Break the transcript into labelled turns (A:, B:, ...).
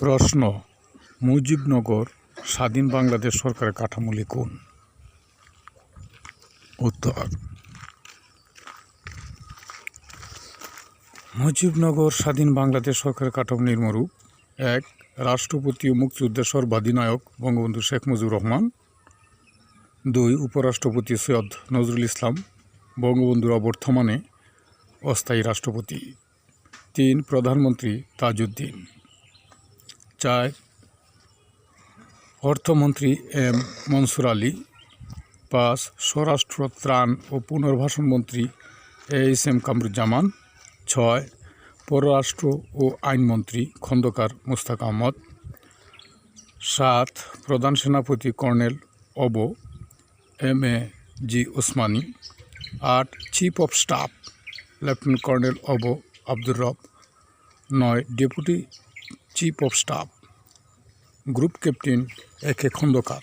A: প্রশ্ন, মুজিবনগর স্বাধীন বাংলাদেশ সরকারের কাঠামোলি কোন উত্তর, মুজিবনগর স্বাধীন বাংলাদেশ সরকারের কাঠামো নির্মরূপ এক, রাষ্ট্রপতি ও মুক্তিযুদ্ধের সর্বাধিনায়ক বঙ্গবন্ধু শেখ মুজিবুর রহমান। দুই, উপরাষ্ট্রপতি সৈয়দ নজরুল ইসলাম বঙ্গবন্ধুর অবর্তমানে অস্থায়ী রাষ্ট্রপতি। তিন, প্রধানমন্ত্রী তাজউদ্দিন। চার অর্থমন্ত্রী এম মনসুর আলী, পাঁচ স্বরাষ্ট্র ত্রাণ ও পুনর্বাসন মন্ত্রী এইচ এম কামরুজ্জামান, ছয় পররাষ্ট্র ও আইনমন্ত্রী খন্দকার মুস্তাক আহমদ, সাত প্রধান সেনাপতি কর্নেল অব এম এ জি ওসমানী, আট chief of staff lieutenant colonel of Abdur রব, নয় deputy chief of staff group captain A K Khandakar